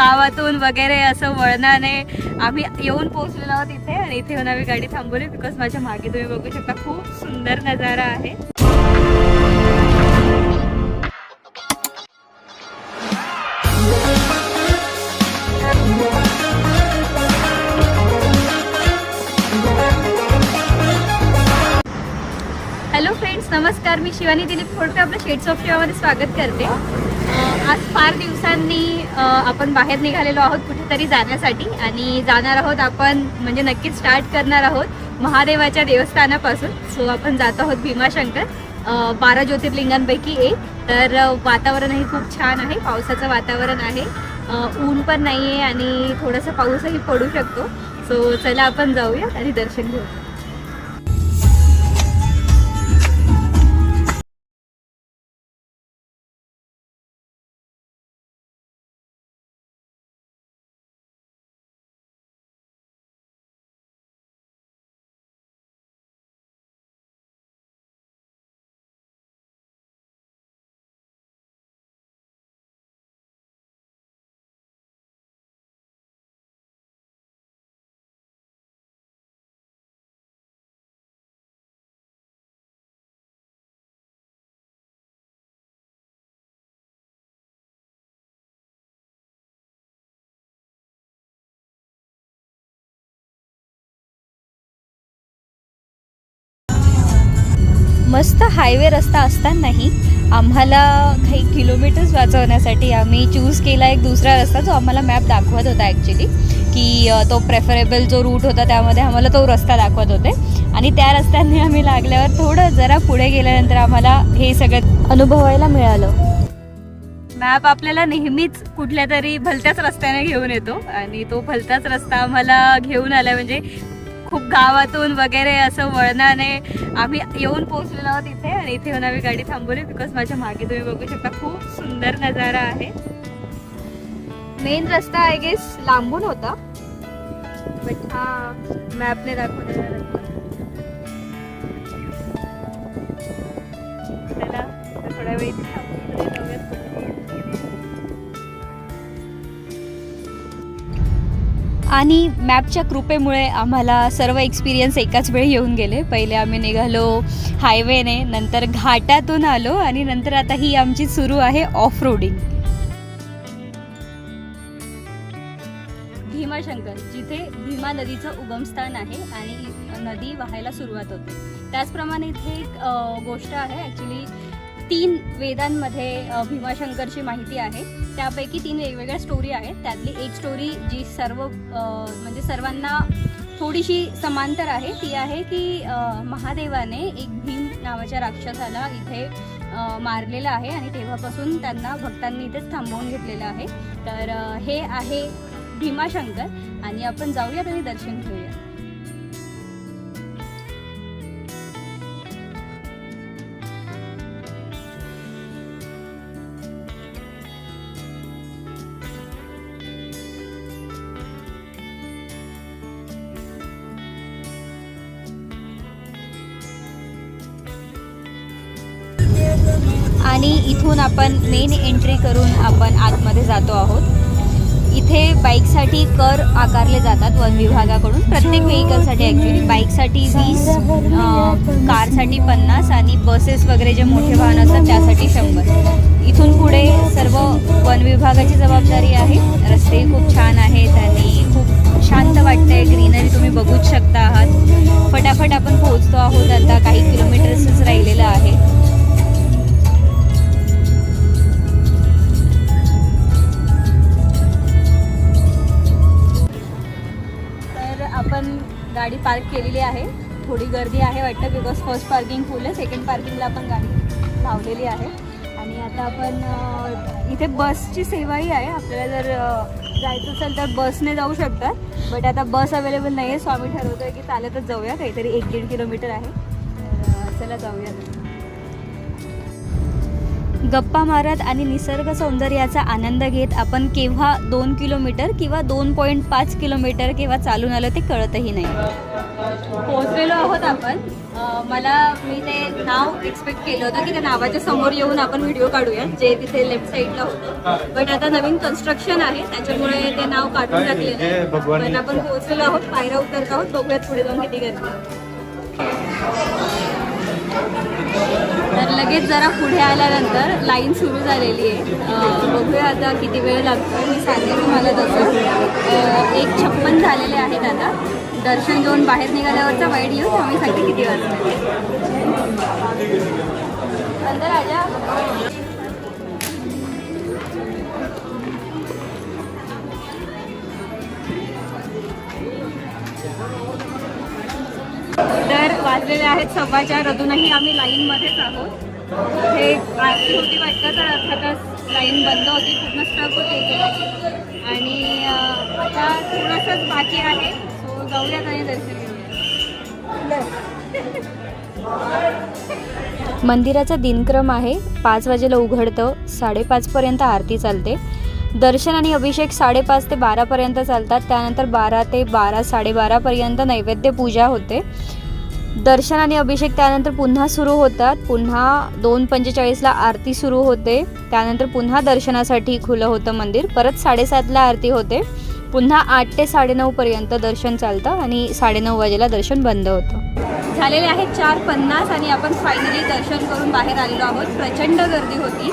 गावातून वगैरे असं वळणाने आम्ही येऊन पोहोचलेलो आहोत इथे आणि इथे येऊन आम्ही गाडी थांबवली बिकॉज माझ्या मागे तुम्ही बघू शकता खूप सुंदर नजारा आहे. नमस्कार मी शिवानी दिलीप खोडके आपलं शेड्स ऑफ शिवामध्ये स्वागत करते. आज फार दिवसांनी आपण बाहेर निघालेलो आहोत कुठेतरी जाण्यासाठी आणि जाणार आहोत आपण म्हणजे नक्कीच स्टार्ट करणार आहोत महादेवाच्या देवस्थानापासून. सो आपण जात आहोत भीमाशंकर बारा ज्योतिर्लिंगांपैकी एक. तर वातावरणही खूप छान आहे पावसाचं वातावरण आहे. ऊन पण नाही आहे आणि थोडासा पाऊसही पडू शकतो. सो चला आपण जाऊया आणि दर्शन घेऊ मस्त हायवे रस्ता असतानाही आम्हाला काही किलोमीटर्स वाचवण्यासाठी आम्ही चूज केला एक दुसरा रस्ता जो आम्हाला मॅप दाखवत होता ॲक्च्युली की तो प्रेफरेबल जो रूट होता त्यामध्ये आम्हाला तो रस्ता दाखवत होते. आणि त्या रस्त्याने आम्ही लागल्यावर थोडं जरा पुढे गेल्यानंतर आम्हाला हे सगळं अनुभवायला मिळालं. मॅप आपल्याला नेहमीच कुठल्या तरी भलत्याच रस्त्याने घेऊन येतो आणि तो भलताच रस्ता आम्हाला घेऊन आला. म्हणजे खूप गावातून वगैरे असं वळणाने आम्ही येऊन पोहोचलेलो आहोत इथे आणि इथे येऊन आम्ही गाडी थांबवली बिकॉज माझ्या मागे तुम्ही बघू शकता खूप सुंदर नजारा आहे. मेन रस्ता आय गेस लांबून होता. बट हा मॅपने दाखवलेला चला थोड्या वेळ आणि मॅपच्या कृपेमुळे आम्हाला सर्व एक्सपिरियन्स एकाच वेळी येऊन गेले. पहिले आम्ही निघालो हायवेने नंतर घाटातून आलो आणि नंतर आता ही आमची सुरू आहे ऑफ रोडिंग भीमाशंकर जिथे भीमा नदीचं उगमस्थान आहे आणि नदी वाहायला सुरुवात होते. त्याचप्रमाणे इथे एक गोष्ट आहे ॲक्च्युली तीन वेदांमध्ये भीमाशंकरची माहिती आहे. त्यापैकी तीन वेगवेगळ्या स्टोरी आहेत. त्यातली एक स्टोरी जी सर्व म्हणजे सर्वांना थोडीशी समांतर आहे ती आहे की महादेवाने एक भीम नावाच्या राक्षसाला इथे मारलेलं आहे आणि तेव्हापासून त्यांना भक्तांनी इथेच थांबवून घेतलेलं आहे. तर हे आहे भीमाशंकर आणि आपण जाऊया आणि दर्शन घेऊया आणि इथून आपण मेन एंट्री करून आपण आतमध्ये जातो आहोत. इथे बाईकसाठी कर आकारले जातात वन विभागाकडून. प्रत्येक व्हेकलसाठी ॲक्च्युली बाईकसाठी वीस कारसाठी पन्नास आणि बसेस वगैरे जे मोठे वाहन असतात त्यासाठी शंभर. इथून पुढे सर्व वन विभागाची जबाबदारी आहे. रस्ते खूप छान आहेत आणि खूप शांत वाटतंय. ग्रीनरी तुम्ही बघूच शकता आहात. फटाफट आपण पोहोचतो आहोत. आता काही किलोमीटर्सच राहिलेलं आहे. पार्क केलेली आहे. थोडी गर्दी आहे वाटतं बिकॉज फर्स्ट पार्किंग फुल आहे सेकंड पार्किंगला आपण गाडी लावलेली आहे. आणि आता आपण इथे बसची सेवाही आहे. आपल्याला जर जायचं असेल तर बसने जाऊ शकतात. बट आता बस अवेलेबल नाही आहे स्वामी ठरवतो आहे की चालतच जाऊया. काहीतरी एक दीड किलोमीटर आहे. तर चला जाऊया. गप्पा मारत आणि निसर्ग सौंदर्याचा आनंद घेत आपण केव्हा दोन किलोमीटर किंवा दोन पॉईंट पाच किलोमीटर केव्हा चालून आलो ते कळतही नाही. पोहोचलेलो आहोत आपण. मला मी ते नाव एक्सपेक्ट केलं होतं की त्या नावाच्या समोर येऊन आपण व्हिडिओ काढूया जे तिथे लेफ्ट साईडला होतं. बट आता नवीन कन्स्ट्रक्शन आहे त्याच्यामुळे ते नाव काढून टाकलेलं आहे. पण आपण पोहोचलेलो आहोत पायऱ्या उतरत आहोत बघूयात पुढे जाऊन किती. तर लगेच जरा पुढे आल्यानंतर लाईन सुरू झालेली आहे. बघूया आता किती वेळ लागतो मी सांगेन तुम्हाला तसं. एक छप्पन झालेले आहेत आता. दर्शन घेऊन बाहेर निघाल्यावरचा वाईट येऊ आम्ही सांगते किती वाजता अंदर राजा तर वाजलेले आहेत सव्वाचार. अजूनही आम्ही लाईनमध्येच आहोत. हे आरती होती वाटतं तर अर्थातच लाईन बंद होती पूर्ण स्टक होते आणि आता थोडंसंच बाकी आहे सो जाऊयात आणि दर्शन घेऊया मंदिराचा दिनक्रम आहे पाच वाजेला उघडतं साडेपाचपर्यंत आरती चालते. दर्शन आणि अभिषेक साडेपाच ते बारापर्यंत चालतात त्यानंतर बारा ते बारा साडेबारापर्यंत नैवेद्य पूजा होते. दर्शन आणि अभिषेक त्यानंतर पुन्हा सुरू होतात. पुन्हा दोन पंचेचाळीसला आरती सुरू होते. त्यानंतर पुन्हा दर्शनासाठी खुलं होतं मंदिर. परत साडेसातला आरती होते. पुन्हा आठ ते साडेनऊपर्यंत दर्शन चालतं आणि साडेनऊ वाजेला दर्शन बंद होतं. झालेले आहेत चार पन्नास आणि आपण फायनली दर्शन करून बाहेर आलेलो आहोत. प्रचंड गर्दी होती.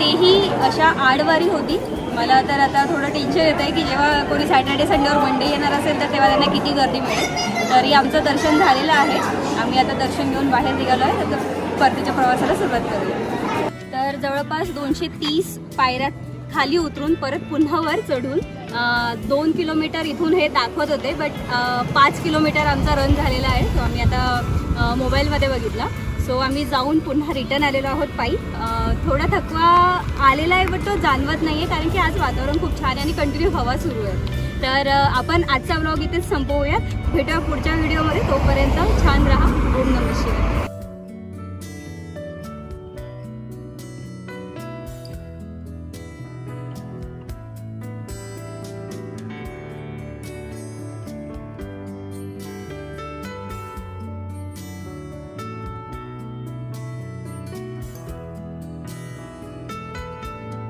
तेही अशा आडवारी होती. मला तर आता थोडं टेन्शन येतं आहे की जेव्हा कोणी सॅटर्डे संडेवर मंडे येणार असेल तर तेव्हा त्यांना किती गर्दी मिळेल. तरी आमचं दर्शन झालेलं आहे. आम्ही आता दर्शन घेऊन बाहेर निघालो आहे तर परतीच्या प्रवासाला सुरुवात करूया. तर जवळपास दोनशे तीस पायऱ्या खाली उतरून परत पुन्हा वर चढून दोन किलोमीटर इथून हे दाखवत होते बट पाच किलोमीटर आमचा रन झालेला आहे. तो आम्ही आता मोबाईलमध्ये बघितला. सो आम्ही जाऊन पुन्हा रिटर्न आलेलो आहोत पायी. थोडा थकवा आलेला आहे बट तो जाणवत नाही आहे कारण की आज वातावरण खूप छान आहे आणि कंटिन्यू हवा सुरू आहे. तर आपण आजचा ब्लॉग इथेच संपवूयात. भेटूया पुढच्या व्हिडिओमध्ये तोपर्यंत छान राहा.